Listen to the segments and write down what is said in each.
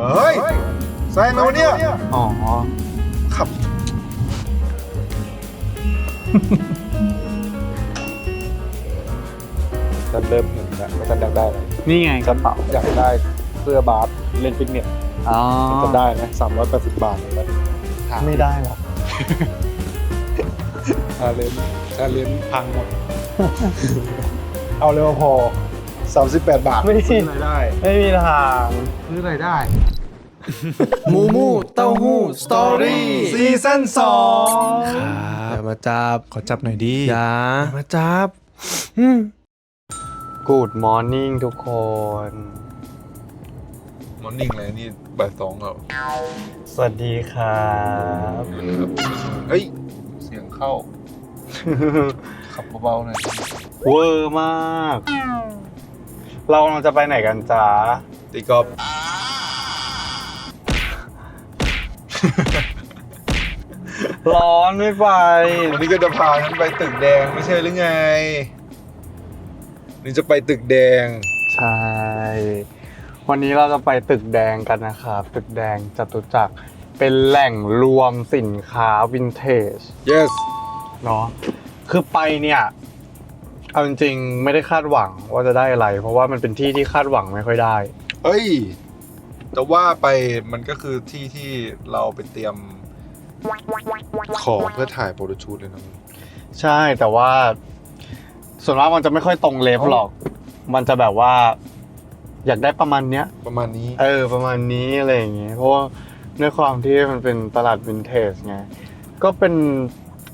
ว่าเฮ้ยแซงเราเนี่ย อ๋อ ขับ ฉันเริ่มเห็นแล้วว่าฉันอยากได้อะไรนี่ไงกระเป๋าอยากได้เสื้อบาสเล่นฟิตเนสอ๋อจะได้นะสามร้อยแปดสิบบาทเลยนะไม่ได้หรอกชาเลนชาเลนพังหมด เอาเร็วพอสามสิบแปดบาทไม่ ซื้ออะไรได้ ไม่มีทาง ซื้ออะไรได้ มูมูเต้าหู้สตอรี่ซีซั่นสองอย่ามาจับขอจับหน่อยดิอย่ามาจับอืมกูดมอร์นิ่งทุกคนมอร์นิ่งเลยนี่บ่ายสองแล้วสวัสดีครับเฮ้ย เสียงเข้า ขับเบาๆหน่อยเวอร์มาก เรากำลังจะไปไหนกันจ๊ะตีกอล์ฟ ร้อนไม่ไปวันนี้ก็จะพาฉันไปตึกแดงไม่ใช่หรือไงนี่จะไปตึกแดง ใช่ วันนี้เราจะไปตึกแดงกันนะครับ ตึกแดงจตุจักรเป็นแหล่งรวมสินค้าวินเทจ yes เนาะคือไปเนี่ยเอาจริงๆไม่ได้คาดหวังว่าจะได้อะไร เพราะว่ามันเป็นที่ที่คาดหวังไม่ค่อยได้ เอ้ย แต่ว่าไปมันก็คือที่ที่เราไปเตรียม ของเพื่อถ่ายโปรโตชูตเลยนะใช่แต่ว่า ส่วนมากมันจะไม่ค่อยตรงเลฟหรอก มันจะแบบว่า อยากได้ประมาณเนี้ย ประมาณนี้ เออ ประมาณนี้อะไรอย่างเงี้ยเพราะว่าด้วยความที่มันเป็นตลาดวินเทจไงก็เป็น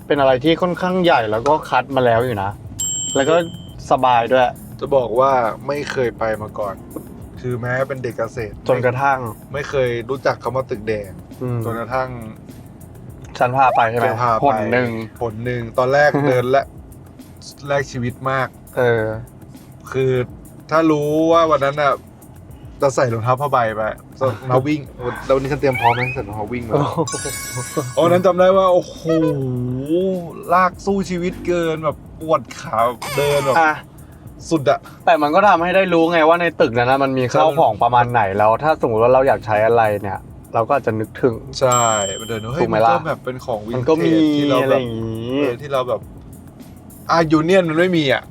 เป็นอะไรที่ค่อนข้างใหญ่แล้วก็คัดมาแล้วอยู่นะ แล้วก็สบายด้วย จะบอกว่าไม่เคยไปมาก่อน คือแม้เป็นเด็กเกษตรจนกระทั่ง ไม่เคยรู้จักคำว่าตึกแดงอืมจนกระทั่ง ฉันพาไปใช่ไหมแกพาไปผลหนึ่งผลหนึ่งตอนแรกเดินและแรกชีวิตมาก เออ คือถ้ารู้ว่าวันนั้นอะจะใส่รองเท้าผ้าใบไปรองเท้าวิ่งแล้ววันนี้ฉันเตรียมพร้อมไหมใส่รองเท้าวิ่งมาโอ้นั้นจำได้ว่าโอ้โหลากสู้ชีวิตเกินแบบปวดขาเดินแบบอะสุดอะแต่มันก็ทำให้ได้รู้ไงว่าในตึกนั้นนะมันมีข้าวของประมาณไหนแล้ว ถ้าสมมติว่าเราอยากใช้อะไรเนี่ย เราก็อาจจะนึกถึง ใช่มันเดินเฮ้ถูยกไหมมันล่ะก็แบบเป็นของวินมันเทก็มีจที่เราอะแบไรบอย่างนี้เออที่เราแบบอายูเนียนมันไม่มีอะ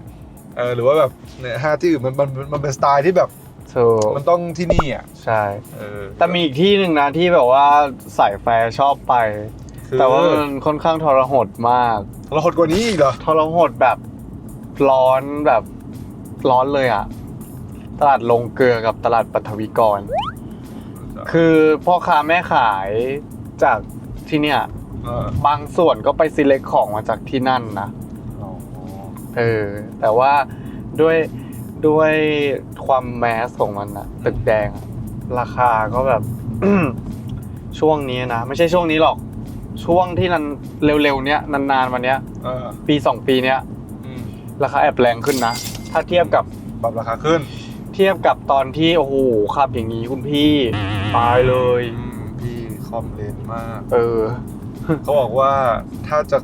เออหรือว่าแบบเนี่ยห้าที่อื่นมันมันมันเป็นสไตล์ที่แบบถูกมันต้องที่นี่อะใช่เออแต่มีอีกที่หนึ่งนะที่แบบว่าสายแฟร์ชอบไปคือแต่ว่ามันค่อนข้างทรหดมากเราหดกว่านี้อีกเหรอทรหดแบบร้อนแบบร้อนเลยอะ ตลาดลงเกลือกับตลาดปัทวิกร คือพ่อค้าแม่ขายจากที่เนี่ยเออบางส่วนก็ไปซีเล็กของมาจากที่นั่นนะอ๋อเออแต่ว่าด้วยด้วยความแมสของมันอะตึกแดงอะราคาก็แบบ ช่วงนี้นะ ไม่ใช่ช่วงนี้หรอก ช่วงที่นันเร็วๆเนี้ยนานๆมาเนี้ย เออปีสองปีเนี้ยอืมราคาแอบแรงขึ้นนะ ถ้าเทียบกับปรับราคาขึ้น เทียบกับตอนที่โอ้โหขับอย่างนี้คุณพี่ ตายเลย อืมพี่คอมเลนมาก เออ เขาบอกว่าถ้าจะ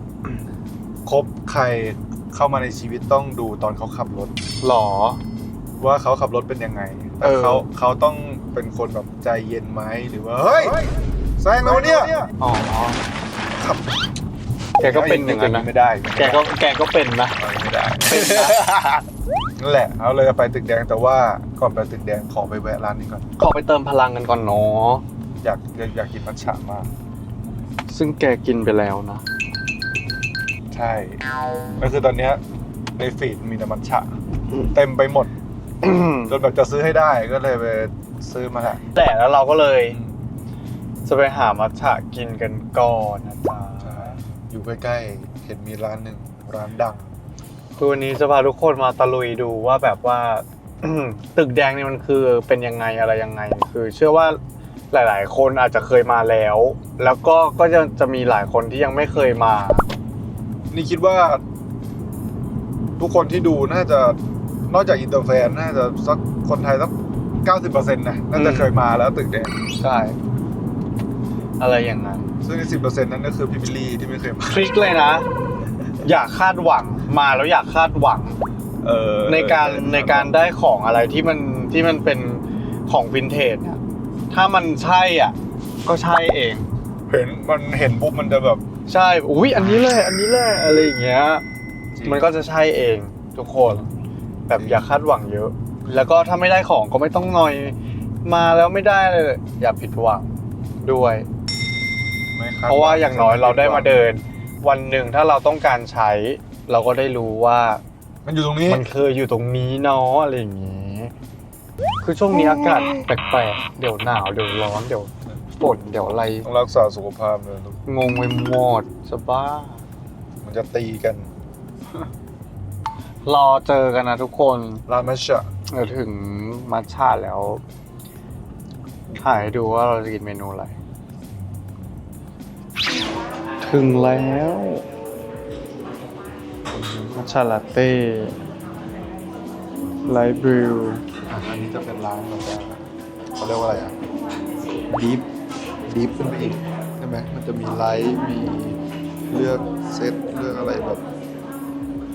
คบใครเข้ามาในชีวิตต้องดูตอนเขาขับรถ หรอ ว่าเขาขับรถเป็นยังไงเออ เขาเขาต้องเป็นคนแบบใจเย็นไหมหรือว่าเฮ้ยแซงเราเนี่ยอ๋อขับ แกก็เป็นอย่างนั้นนะ ไม่ได้แกก็แกก็เป็นนะ ไม่ได้นั่นแหละ เอาเลยไปตึกแดงแต่ว่าก่อนไปตึกแดงขอไปแวะร้านนี้ก่อน ขอไปเติมพลังกันก่อนเนาะอยากอยากอยากกินมัทฉะมาก ซึ่งแกกินไปแล้วนะ ใช่ก็คือตอนเนี้ยในฟีดมีแต่มัทฉะเต็มไปหมดจนแบบจะซื้อให้ได้ก็เลยไปซื้อมาแหละแต่แล้วเราก็เลยอืมจะไปหามัทฉะกินกันก่อนนะจ๊ะใช่ อยู่ใกล้ๆ เห็นมีร้านหนึ่งร้านดัง คือวันนี้จะพาทุกคนมาตะลุยดูว่าแบบว่า ตึกแดงนี่มันคือเป็นยังไงอะไรยังไง คือเชื่อว่าหลาย ๆ คนอาจจะเคยมาแล้ว แล้วก็ก็จะจะมีหลายคนที่ยังไม่เคยมา นี่คิดว่า ทุกคนที่ดูน่าจะนอกจากอินเตอร์แฟนน่าจะสักคนไทยสักเก้าสิบเปอร์เซ็นต์นะน่าจะอืมเคยมาแล้วตึกแดงใช่ อะไรอย่างนั้น ซึ่งในสิบเปอร์เซ็นต์นั้นก็คือพี่บิลลี่ที่ไม่เคยมาทริคเลยนะ อย่าคาดหวังมาแล้วอย่าคาดหวัง เออในการในการได้ของอะไรที่มันที่มันเป็นของวินเทจเนี่ยถ้ามันใช่อะ ก็ใช่เอง เห็นมันเห็นปุ๊บมันจะแบบใช่อุ้ยอันนี้เลยอันนี้เลยอะไรอย่างเงี้ย มันก็จะใช่เองทุกคน แบบอย่าคาดหวังเยอะ แล้วก็ถ้าไม่ได้ของก็ไม่ต้องนอยมาแล้วไม่ได้เลยอย่าผิดหวังด้วย ไม่คดเพราะว่าอย่างน้อยเราได้มาเดิน วันหนึ่งถ้าเราต้องการใช้ เราก็ได้รู้ว่า มันอยู่ตรงนี้ มันเคยอยู่ตรงนี้เนาะอะไรอย่างงี้ คือช่วงนี้อากาศแปลกๆเดี๋ยวหนาวเดี๋ยวร้อนเดี๋ยวฝนเดี๋ยวอะไรต้องรักษาสุขภาพเลยลูกงงไปหมดสบ้า มันจะตีกันรอเจอกันนะทุกคนรามัชชะเดี๋ยวถึงมัชชาแล้วถ่ายให้ดูว่าเราจะกินเมนูอะไร ถึงแล้วมัชชาลาเต้ไลท์บริวอะอันนี้จะเป็นร้านแบบว่าเขาเรียกว่าอะไรอะดีฟดีฟขึ้นไปอีกใช่ไหมมันจะมีไลท์มีเลือกเซตเลือกอะไรแบบ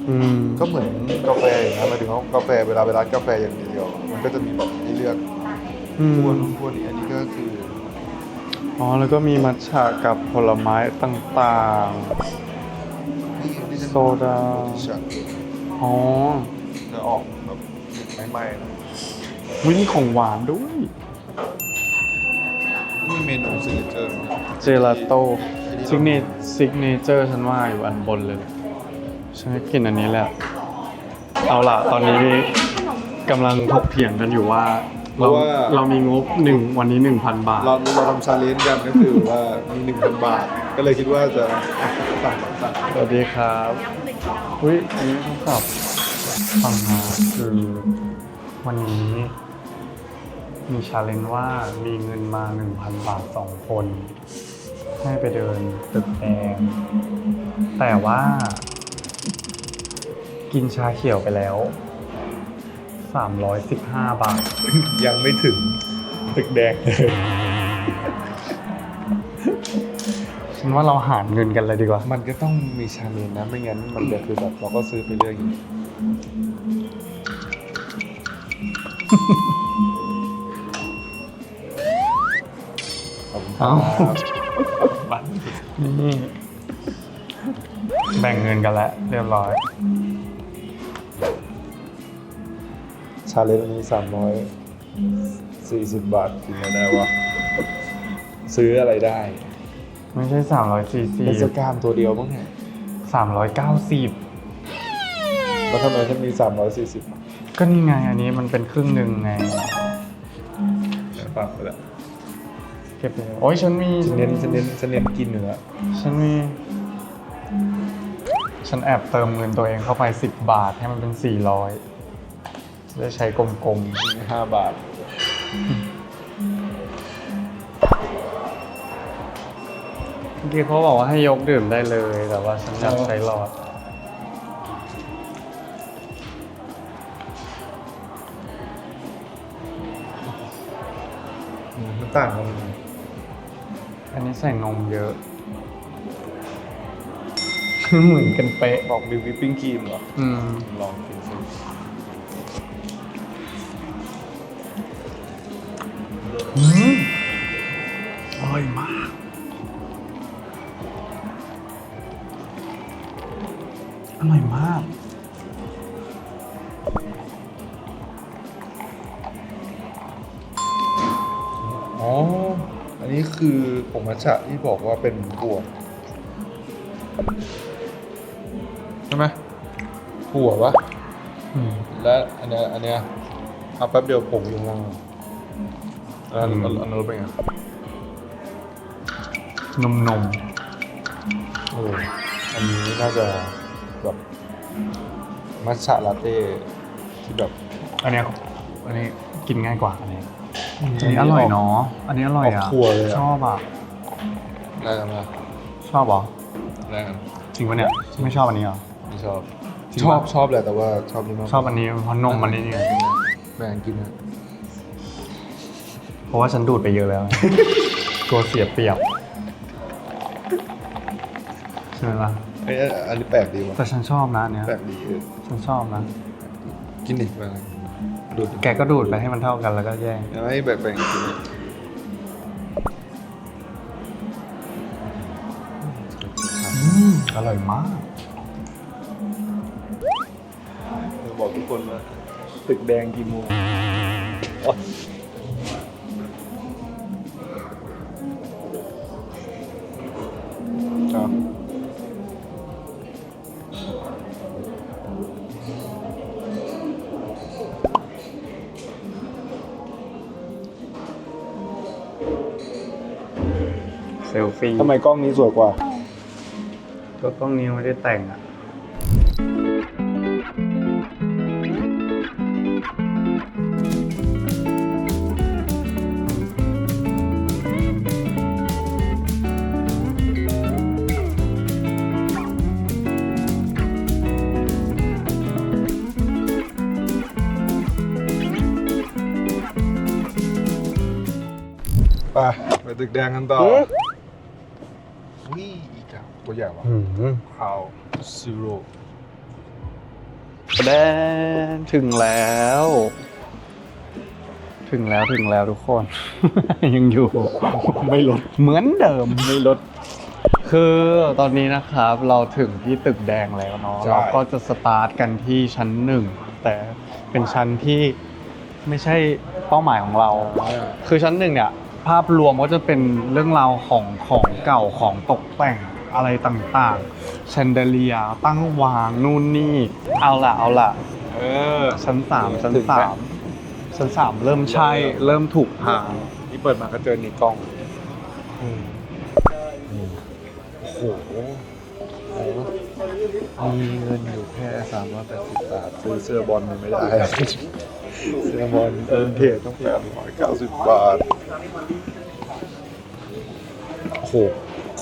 อืมก็เหมือนกาแฟอย่างนะหมายถึงว่ากาแฟเวลาไปร้านกาแฟอย่างเดียว มันก็จะมีแบบให้เลือกอืพวกมพวกนี้อันนี้ก็คือ อ๋อ แล้วก็มีมัทฉะกับผลไม้ต่างนี่นี่จะโซดาจะๆอ๋อ จะออกแบบใหม่ๆนะวินี่ของหวานด้วย นี่เมนูซิกเนเจอร์เจลาโต้ซิกเนซิกเนเจอร์ฉันว่าอยู่อันบนเลยฉันก็กินอันนี้แหละ เอาล่ะ ตอนนี้กำลังถกเถียงกันอยู่ว่า เราเรามีงบหนึ่งวันนี้หนึ่งพันบาท เราเราทำชาเลนจ์กันก็คือว่ามีหนึ่งพันบาท ก็เลยคิดว่าจะอะสั่งสั่งสวัสดีครับอุ้ยอันนี้เขาขับฝั่งมาคือวันนี้ มีชาเลนจ์ว่ามีเงินมา 1,000 บาทสองคน ให้ไปเดินตึกแดงแต่ว่า กินชาเขียวไปแล้ว 315 บาท ยังไม่ถึงตึกแดงเลยฉันว่าเราหารเงินกันเลยดีกว่า มันก็ต้องมีชาเลนจ์นะ ไม่งั้นมันจะคือแบบเราก็ซื้อไปเรื่อยอย่างนี้ขอบคุณครัเอ้า บ นี่แบ่งเงินกันแล้วเรียบร้อยาเลนจ์อันนี้สามร้อยสี่สิบบาทกินอะไรได้วะ ซื้ออะไรได้ไม่ใช่สามร้อยสี่สิเป็นสบกามตัวเดียวบ้างไงสามร้อยเก้าสิบแล้วทำไมฉันมีสามร้อยสี่สิบก็นี่ไงอันนี้มันเป็นครึ่งหนึ่งไงปรับไปแล้วเก็บเลยโอ้ยฉันมีฉันเน้นฉันเน้นฉันเน้นกินเนื้อฉันมี ฉันแอบเติมเงินตัวเองเข้าไปสิบบาทให้มันเป็นสี่ร้อยจะ ได้ใช้กลมห้าบาทๆเมื่อกี้เขาบอกว่าให้ยกดื่มได้เลย แต่ว่าฉันอยากใช้หลอด มันต่างกันอันนี้ใส่นมเยอะ เหมือนกันเป๊ะ บอกมีวิปปิ้งครีมเหรอ อืม ลองกินสิ อืมอร่อยมาก อร่อยมาก อ๋อ อันนี้คือผงมัทฉะที่บอกว่าเป็นบวกใช่ไหมถั่วปะอืม และอันเนี้ยอันเนี้ยเอาแป๊บเดียวผงอยู่ข้างล่าง อันอืมอันอันนู้นเป็นไงนมนมเอออันนี้น่าจะแบบมัทฉะลาเต้ที่แบบอันเนี้ยอันนี้กินง่ายกว่าอันนี้อันนี้อร่อยเนาะอันนี้อร่อยอะออกถั่วเลยอะชอบอะได้กันไหมชอบเหรอได้กันจริงปะเนี่ยไม่ชอบอันนี้เหรอไม่ชอบจริงชอบปะชอบแหละแต่ว่าชอบนี่มากชอบอันนี้เพราะนมมันนี่ไงแบ่งกินนะ เพราะว่าฉันดูดไปเยอะแล้วกลัวเสียเปรียบใช่ไหมล่ะเอ้อันนี้แปลกดีว่ะแต่ฉันชอบนะอันเนี้ยแปลกดีเออฉันชอบนะ กินอีกไปเลยดูดแกก็ดูดไปให้มันเท่ากันแล้วก็แย่งเอาไว้แบ่งแบ่งกินอร่อยมาก บอกทุกคนว่าตึกแดงกี่โมง ทำไมกล้องนี้สวยกว่า ก็กล้องนี้ไม่ได้แต่งอะไปไปตึกแดงกันต่อวิ่อีกอะตัว ใหญ่ว่ะอืมคาวซีโร่แดนถึงแล้ว ถึงแล้วถึงแล้วทุกคน ยังอยู่ไม่ลดเหมือนเดิมไม่ลดคือตอนนี้นะครับเราถึงที่ตึกแดงแล้วเนาะเราก็จะสตาร์ทกันที่ชั้นหนึ่งแต่เป็นชั้นที่ไม่ใช่เป้าหมายของเรา คือชั้นหนึ่งเนี่ยภาพรวมก็จะเป็นเรื่องราวของของเก่าของตกแต่ง อะไรต่างๆแชนเดลียตั้งวางนู่นนี่ เอาล่ะเอาล่ะเออชั้นสามชั้นถึงแล้วสามชั้นสามเริ่มใช่ เริ่มถูกทางนี่เปิดมาก็เจอนี่กล้องโอ้โหมีเงินอยู่แค่สามร้อยแปดสิบบาทซื้อเสื้อบอลมันไม่ได้ เสื้อบอลเออเทต้องแปดร้อยเก้าสิบบาทโอ้โห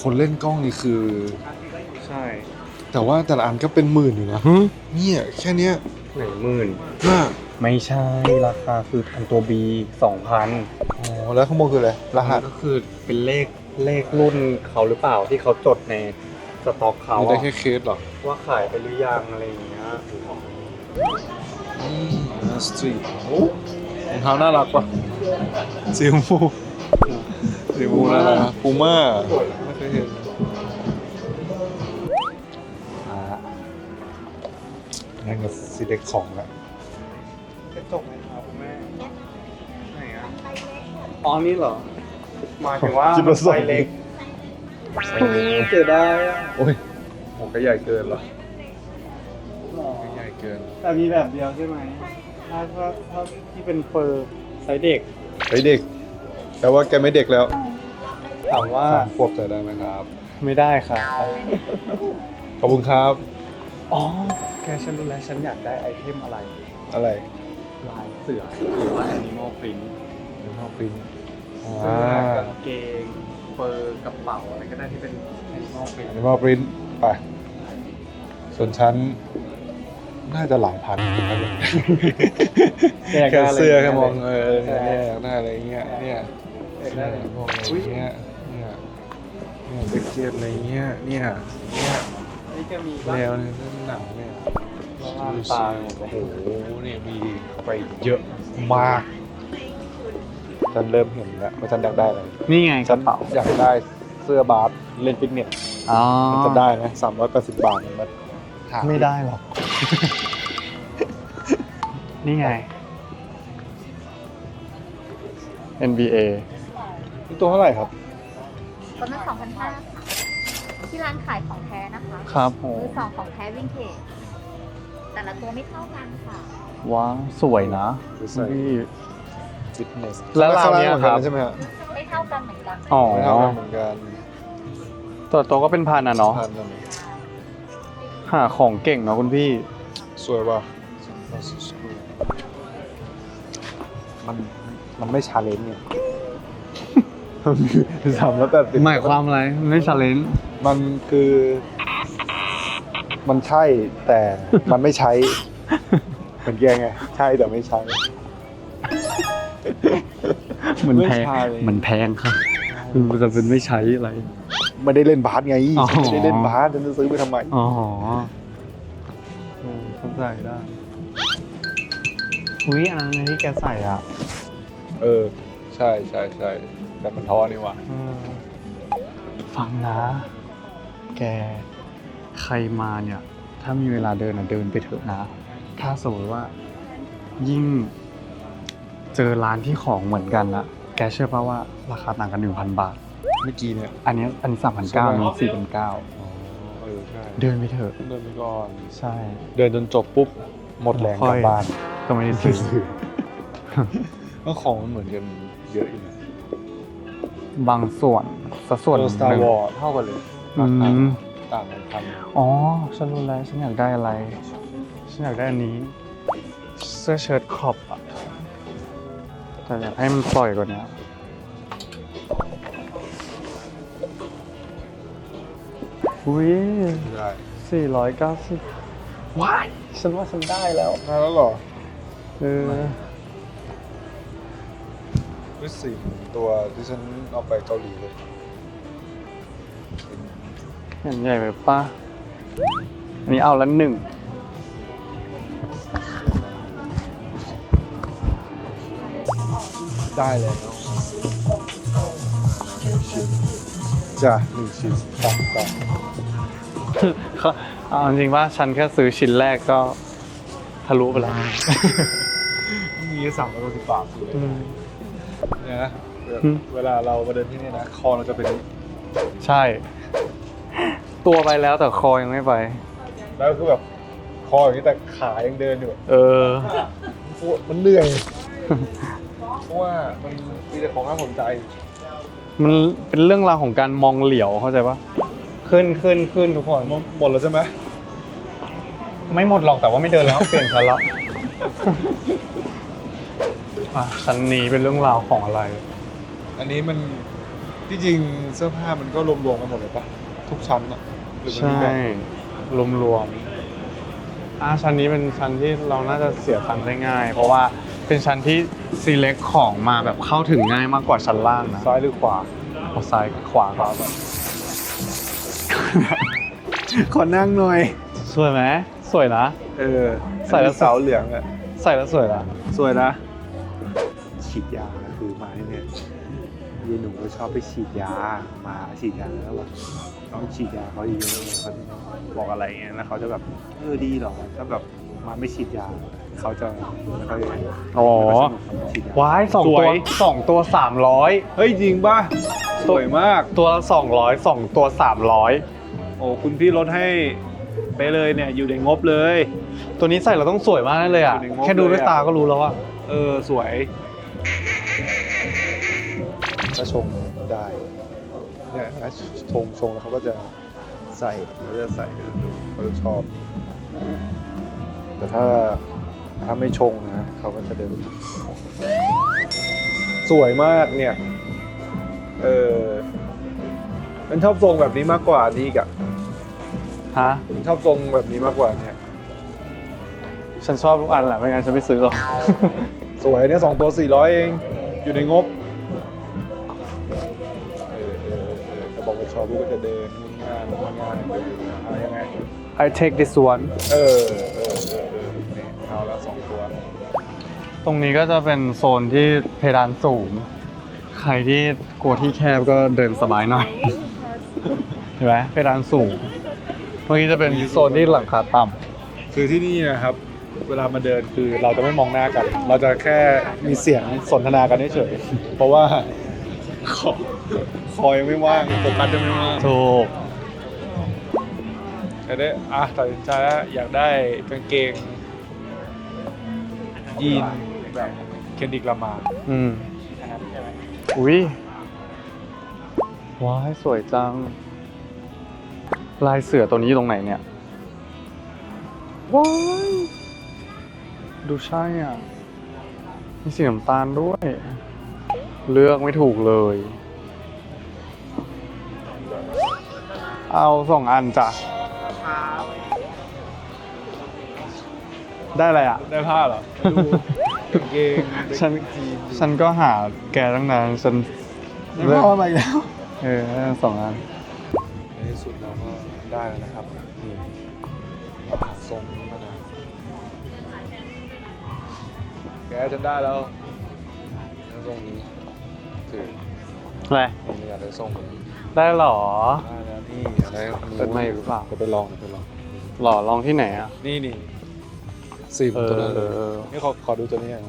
คนเล่นกล้องนี่คือ ใช่แต่ว่าแต่ละอันก็เป็นหมื่นอยู่นะเนี่ยแค่เนี้ยหนึ่งหมื่นน่าไม่ใช่ราคาคือพันตัวบีสองพันอ๋อแล้วข้างบนคืออะไรรหัสก็คือเป็นเลขเลขรุ่นเขาหรือเปล่าที่เขาจดในสต็อกเขามีได้อะแค่เคสเหรอว่าขายไปหรือยังอะไรอย่างเงี้ยนี่สตรีทโอ้รองเท้าน่ารักปะสีชมพูสีชมพูน่ารักปูม่า ไม่เคยเห็นอ่านั่นก็สีเด็กของแล้วกระจกไหมครับคุณแม่ไหนอะอ๋อนี่เหรอหมายถึงว่าจุดประสงค์ไซส์เล็กเสียดายอะโอ้ยโหก็ใหญ่เกินเหรอก็ใหญ่เกินแต่มีแบบเดียวใช่ไหมถ้าถ้าถ้าที่เป็นเฟอร์ไซส์เด็กเฮ้ยเด็ก แต่ว่าแกไม่เด็กแล้ว ถามว่าสามขวบจะได้ไหมครับ ไม่ได้ครับขอบคุณครับ อ๋อแกฉันรู้แล้วฉันอยากได้ไอเทมอะไร อะไรลายเสือหรือว่า Animal Print เป็นข้าวปิ้งเสื้อกางเกงเฟอร์กระเป๋าอะไรก็ได้ที่เป็น Animal Print อันนี้มาปริ้นไปส่วนชั้นน่าจะหลายพันแกอยากแค่ได้อะไรเสื้อแค่มองเออใช่เนี่ยอยากได้อะไรเงี้ยเนี่ย อยากได้อะไรมองอะไรเงี้ย เนี่ยเนี่ยเด็กเกียดอะไรเงี้ย เนี่ย เนี่ยนี่จะมีแนวเนี่ยหนังเนี่ยล่างตาโอ้โหเนี่ยมีไปเยอะมากฉันเริ่มเห็นแล้วว่าฉันอยากได้อะไรนี่ไงกฉัระนเป๋าอยากได้เสื้อบาสเล่นฟิตเนสอ๋อมันจะได้ไหมสามร้อยแปดสิบบาทมันหาไม่ได้หรอก นี่ไง NBA นี่ตัวเท่าไหร่ครับ ตัวนั้น2,500ค่ะที่ร้านขายของแท้นะคะครับโหมือสองของแท้วินเทจแต่ละตัวไม่เท่ากันค่ะ ว้าวสวยนะใส่พี่ ฟิตเนสแล้วเราเนี่ยครับ ใช่ไหมฮะไม่เท่ากันเหมือนกันอ๋อไม่เท่ากันเหมือนกันตัวตัวก็เป็นพันอะเนาะพันนั่นหาของเก่งเนาะคุณพี่ สวยป่ะมันมันไม่ชาเลนจ์เนี่ยมันคือ สามร้อยแปดสิบหมายความอะไรไม่ชาเลนจ์มันคือ มันใช่แต่มันไม่ใช้เหมือนแกไงใช่แต่ไม่ใช้ มันแพงไม่ใช่เลยมันแพงครับมันจะเป็นไม่ใช้อะไร ไม่ได้เล่นบาสไงอ๋อ ไม่ได้เล่นบาสฉันจะซื้อไปทำไมอ๋อเข้าใจได้อุ้ยอันนั้นที่แกใส่อะ เออ ใช่ใช่ใช่ แต่มันท้อนี่หว่าฟังนะ แก ใครมาเนี่ย ถ้ามีเวลาเดินอะเดินไปเถอะนะ ถ้าสมมติว่า ยิ่ง เจอร้านที่ของเหมือนกันละแกเชื่อป่าว่าราคาต่างกันหนึ่งพันบาท เมื่อกี้เนี่ยอันนี้อันนี้สามพันเก้าอันนี้สี่พันเก้าอ๋อเออใช่เดินไปเถอะ เดินไปก่อน ใช่ เดินจนจบปุ๊บหมดแรงกลับบ้าน ก็ไม่ได้ซื้อ ก็ของมันเหมือนกันเยอะอยู่นะ บางส่วนสักส่วนหเออนึ่ง Star Wars เท่ากันเลยอืราคามต่างกันพันอ๋อฉันรู้แล้วฉันอยากได้อะไร ฉันอยากได้อันนี้ เสื้อเชิ้ตครอปอะแต่อยากให้มันปล่อยกว่านี้อุ้ยได้สี่ร้อยเก้าสิบว้ายฉันว่าฉันได้แล้วได้แล้วเหรอ เออด้ วยสีตัวที่ฉันเอาไปเกาหลีเลยเห็นใหญ่ไปป่ะอันนี้เอาละหนึ่ง ได้แล้วจ้ะหนึ่งชิ้นต่างกันเขาเอาจริงว่าฉันแค่ซื้อชิ้นแรกก็ทะลุไปแล้ว มีสามร้อยสิบบาทเลยอืม เนี่ยนะเวลาอืม เวลาเรามาเดินที่นี่นะ คอเราจะเป็นใช่ ตัวไปแล้วแต่คอยังไม่ไป แล้วคือแบบคออย่างนี้แต่ขายังเดินอยู่เออ ปวดมันเหนื่อยเพราะว่ามันมีแต่ของน่าสนใจ มันเป็นเรื่องราวของการมองเหลียวเข้าใจปะขึ้นขึ้นขึ้นทุกคน หมดแล้วใช่ไหมไม่หมดหรอกแต่ว่าไม่เดินแล้ว เปลี่ยนชั้นละ อะชั้นนี้เป็นเรื่องราวของอะไร อันนี้มันที่จริงเสื้อผ้ามันก็รวมๆกันหมดเลยปะทุกชั้นอะหรือมันใช่มีแบ่งรวมรวมๆอะชั้นนี้เป็นชั้นที่เราน่าจะเสียตังค์ได้ง่าย เพราะว่าเป็นชั้นที่ select ของมาแบบเข้าถึงง่ายมากกว่าชั้นล่างนะซ้ายหรือขวาเอาซ้ายกับขวาก่อนขอนั่งหน่อย สวยไหมสวยนะ เออใส่แล้ว เสาเหลืองอะใส่แล้วสวยนะ สวยนะ ฉีดยาคือมาเนี่ยยายหนูก็ชอบไปฉีดยามาฉีดยาแล้วแบบน้องฉีดยาเขาเยอะเลยเขาบอกอะไรเงี้ยแล้วเขาจะแบบเออดีเหรอถ้าแบบมาไม่ฉีดยาเขาจะไม่ค่อยอ๋อไม่ค่อยสนุกกับฉีดยาว้ายสองสตัววยสองตัวสามร้อยเฮ้ยจริงป่ะสวยมากตัวละสองร้อยสองตัวสามร้อยโอ้คุณพี่ลดให้ไปเลยเนี่ยอยู่ในงบเลย ตัวนี้ใส่เราต้องสวยมากแน่เลยอะอยู่ในงบแค่ดูด้วยเลยอะตาก็รู้แล้วว่าเออสวย ถ้าชงได้เนี่ยถ้าชงชงแล้วเขาก็จะใส่เขาจะใส่เขาจะชอบ แต่ถ้าถ้าไม่ชงนะเขาก็จะเดินสวยมากเนี่ย เออมันชอบทรงแบบนี้มากกว่านี่กอะฮะชอบทรงแบบนี้มากกว่าเนี่ย ฉันชอบทุกอันแหละไม่งั้นฉันไม่ซื้อหรอก สวยเนี่ยสองตัวสี่ร้อยเอง อยู่ในงบเออเออเออแต่บอกว่าชอบลูกก็จะเดินงานงานงานเอายังไง I take this one เออเออเออเออนี่เอาละสองตัว ตรงนี้ก็จะเป็นโซนที่เพดานสูง ใครที่กลัวที่แคบก็เดินสบายหน่อย เห็นไหมเพดานสูง เมื่อกี้จะเป็นโซนที่หลังคาต่ำคือที่นี่นะครับ เวลามาเดินคือเราจะไม่มองหน้ากัน เราจะแค่มีเสียงสนทนากันเฉยๆเพราะว่าคอคอยังไม่ว่างโฟกัสยังไม่ว่างถูกแต่ได้อะตัดสินใจแล้วอยากได้กางเกง ยีนแบบเคนดิกลามาอืมอุ้ยว้ายสวยจัง ลายเสือตัวนี้อยู่ตรงไหนเนี่ยว้าย ดูใช่อะ มีสีน้ำตาลด้วย เลือกไม่ถูกเลย เอาสองอันจ้ะ ได้อะไรอะ ได้ผ้าเหรอไม่รู้กางเกงฉันยีนฉันก็หาแกตั้งนานฉันได้ผ้าอะไรแล้ว เออได้สองอันในที่สุดเราก็ได้แล้วนะครับนี่ทรงนี้มา ฉันได้แล้วแล้วทรงนี้คืออะไรนี่อยากได้ทรงนี้ได้หรอได้แล้วนี่อะไรเปิดไมค์หรือเปล่าจะไปลองไปลองหรอลองที่ไหนอะ นี่นี่สีเออตัวนั้นเลยเออนี่ขอขอดูตัวนี้หน่อย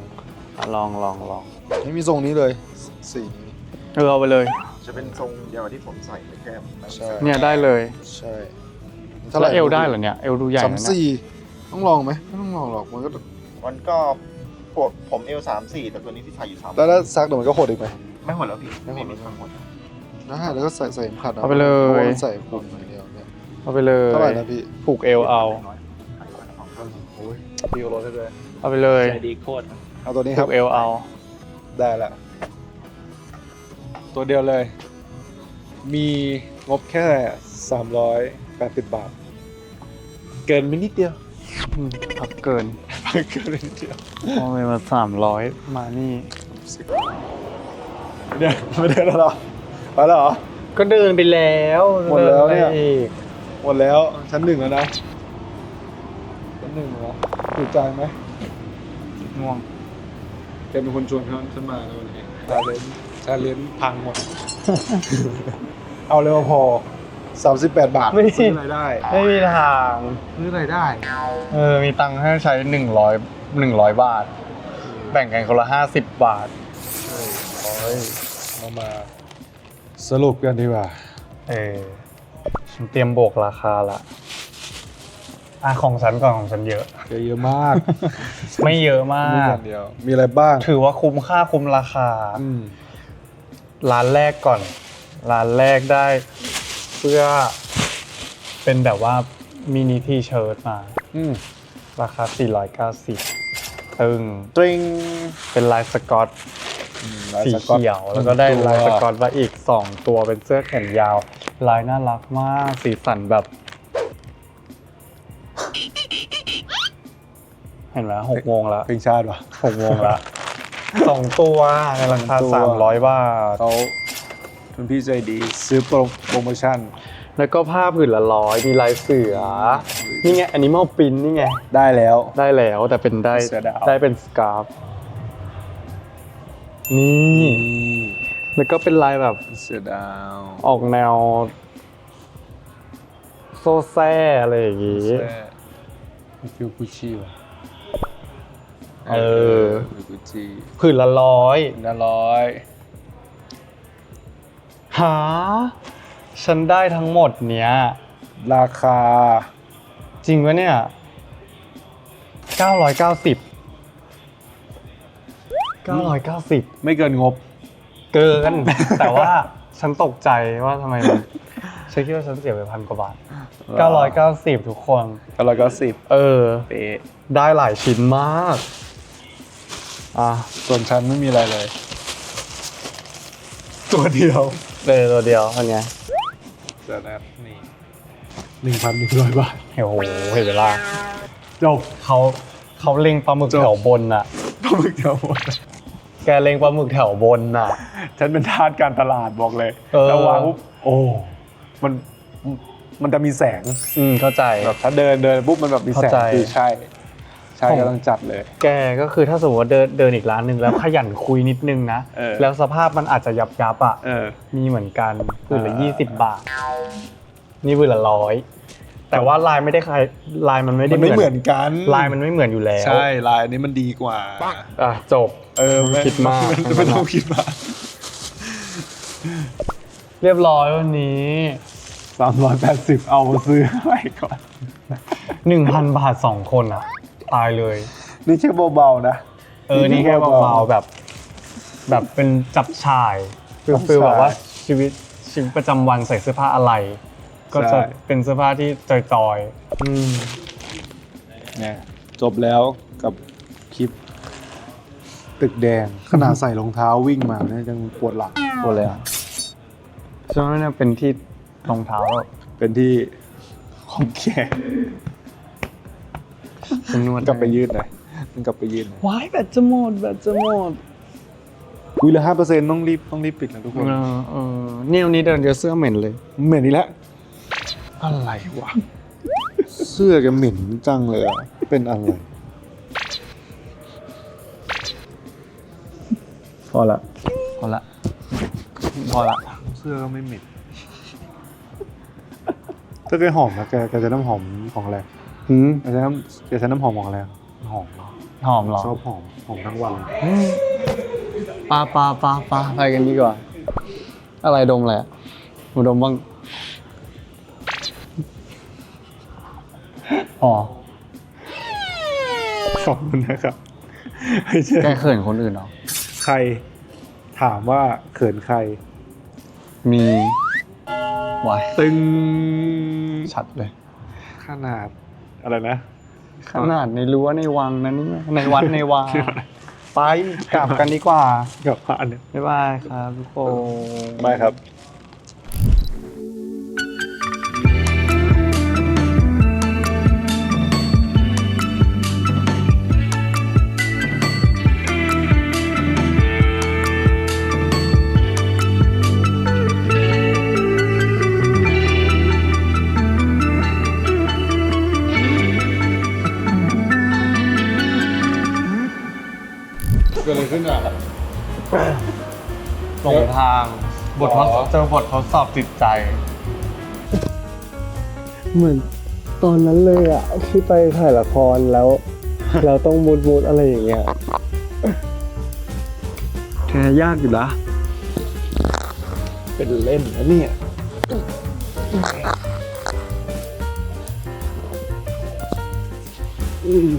อะลองลองลองไม่มีทรงนี้เลยสีนี้เออเอาไปเลย จะเป็นทรงเดียวกับที่ผมใส่ไปแค่ใช่เนี่ยได้เลย ใช่แล้วเอวได้เหรอเนี่ยเอวดูใหญ่สามนะเนี่ยสี่ต้องลองไหมไม่ต้องลองหรอกมันก็มันก็ ปวดผมเอลสามสี่แต่ตัวนี้ที่ใส่อยู่สามแล้วถ้าซักเดี๋ยวมันก็หดอีกไหม ไม่หมดแล้วพี่ไม่หมดไม่หมดได้แล้วก็ใส่ใส่เข็มขัดเอาไปเลย พราะว่ามันใส่คลุมอย่างเดียวเนี่ยเอาไปเลยเท่าไหร่นะพี่ผูกเอวเอา โอ้ยพี่เอารถให้ด้วยเอาไปเลยใจดีโคตรเอาตัวนี้คผูรับกเอวเอา ได้ละตัวเดียวเลย มีงบแค่ 380 บาท เกินไปนิดเดียว อืมพับเกิน เกินไปนิดเดียวเอาไปมาสามร้อยมานี่เดี๋ยวไม่ได้แล้วเหรอไปแล้วเหรอ ก็เดินไปแล้วหมดแล้วเนี่ย ดิไปอีกหมดแล้วชั้นหนึ่งแล้วนะชั้นหนึ่งแล้วถูกใจไหมง่วงแกเป็นคนชวนเขาขึ้นมาแล้ววันนี้ชาเลนชาเลนพังหมด เอาเลยว่าพอ 38 บาทไม่ซื้ออะไรได้ไม่มีทาง ซื้ออะไรได้ เออ มีตังค์ให้ใช้หนึ่งร้อยหนึ่งร้อยบาท แบ่งกันคนละห้าสิบบาท เฮ้ยเรามาสรุปกันดีกว่า เออฉันเตรียมโบกราคาละ อะของฉันก่อนของฉันเยอะ เยอะมากไม่เยอะมานี่กอย่างเดียว มีอะไรบ้างถือว่าคุ้มค่าคุ้มราคา อืมร้านแรกก่อน ร้านแรกได้ เสื้อเป็นแบบว่ามินิทีเชิ้ตมา อืมราคา 490ตึงตริงเป็นลายสกอตสีเขียว แล้วก็ได้ลายสกอตมาอีก 2 ตัวเป็นเสื้อแขนยาว ลายน่ารักมาก สีสันแบบ เห็นไหมหกโมงแล้วเพลงชาติวะหกโมงละสองตัวในราคาสองตัวสามร้อยบาทเขา คุณพี่ใจดีซื้อโปรโปรโมชั่น แล้วก็ผ้าผืนละร้อยมีลายเสือ นี่ไงอันนี้มอลปินนี่ไง ได้แล้ว ได้แล้วแต่เป็นได้เสือดาว ได้เป็นสกาฟนี่แล้วก็เป็นลายแบบเสือดาว ออกแนว โซแซ่อะไรอย่างงี้ฟิลกุชี่ว่ะเออฟิลกุชี่ผืนละร้อยน่าร้อย หา ฉันได้ทั้งหมดเนี้ย ราคา จริงวะเนี่ยเก้าร้อยเก้าสิบเก้าร้อยเก้าสิบไม่เกินงบ เกิน แต่ว่าฉันตกใจว่าทำไมมันฉันคิดว่าฉันเสียไปพันกว่าบาท 990 ทุกคนก็ร้อยเก้าสิบเออ เป๊ะได้หลายชิ้นมาก อะส่วนฉันไม่มีอะไรเลย ตัวเดียว เลยตัวเดียวอันเนี้ยเสือนัดนี่หนึ่งพันหนึ่งร้อยบาทโอ้โหเห็นเวลาจบเขาเขาเล็งปลาหมึกจบแถวบนน่ะ ปลาหมึกเดียวหมดแกเล็งปลาหมึกแถวบนน่ะ ฉันเป็นทาสการตลาดบอกเลยเออ แล้ววางปุ๊บโอ้มันมันจะมีแสงอืมเข้าใจ แบบถ้าเดินเดินปุ๊บมันแบบมีแสเข้างใจ คือใช่ ใช่ผมก็ต้องจัดเลย แกก็คือถ้าสมมติว่าเดินเดินอีกร้านหนึ่งแล้วขยันคุยนิดนึงนะ เออ แล้วสภาพมันอาจจะยับยับๆอะ เออ มีเหมือนกันผืนละอ่ายี่สิบบาท นี่ผืนละร้อยแต่ว่าลายไม่ได้คล้ายลายมันไม่ได้มันไม่เหมือนกันลายมันไม่เหมือนอยู่แล้วใช่ลายอันนี้มันดีกว่าอะจบ เออไม่คิดมากไม่ไม่ต้องคิดมากเรียบร้อยวันนี้สามร้อยแปดสิบเอามาซื้อให้ก่อนหนึ่งพันบาทสองคนอะ ตายเลย นี่แค่เบาๆนะ เออ นี่แค่เบาๆแบบ แบบเป็นจับชายฟิลจับฉ่ายฟิลแบบว่าชีวิตชีวิตประจำวันใส่เสื้อผ้าอะไร ก็จะใช่เป็นเสื้อผ้าที่จอยอืมเนี่ยจบแล้วกับคลิปตึกแดงขนาดใส่รองเท้าวิ่งมาเนี่ยยังปวดหลังๆหมดเลยอะช่วงนั้นเป็นที่รองเท้าแบบเป็นที่ของแขก เป็นนวดกลับไปยืดหน่อยมันกลับไปยืดหน่อยว้ายแบตจะหมดแบตจะหมดคุยเหลือห้าเปอร์เซ็นต์ต้องรีบต้องรีบปิดแล้วทุกคนเออเออเนี่ยวันนี้เดินเจอเสื้อเหม็นเลย เหม็นอีกแล้วอะไรวะเสื้อแกเหม็นจังเลยอะเป็นอะไรพอละพอละพอละเสื้อก็ไม่เหม็นถ้าแกหอมนะแกแกจะน้ำหอมของอะไร หืมแกจะน้ำแกจะน้ำหอมของอะไรหอมหอมเหรอชอบหอมหอมทั้งวันเลยปลาปลาปลาปลาไปกันดีกว่า อะไรดมอะไรอะหนูดมบ้างอ๋อขอบคุณนะครับไม่ใช่แกเขินคนอื่นเหรอ ใครถามว่าเขินใคร มีวายตึงชัดเลย ขนาด อะไรนะ ขนาดในรั้วในวังนะเนี่ยในวัดในวาไปกลับกันดีกว่า กับพระเนี่ยบ๊ายบายครับทุกคน ไม่ครับ จอบททดสอบจิตใจ เหมือนตอนนั้นเลยอะที่ไปถ่ายละครแล้ว เราต้องมูดมูดอะไรอย่างเงี้ยแค่ยากอยู่นะ เป็นเล่นนะเนี่ย อืม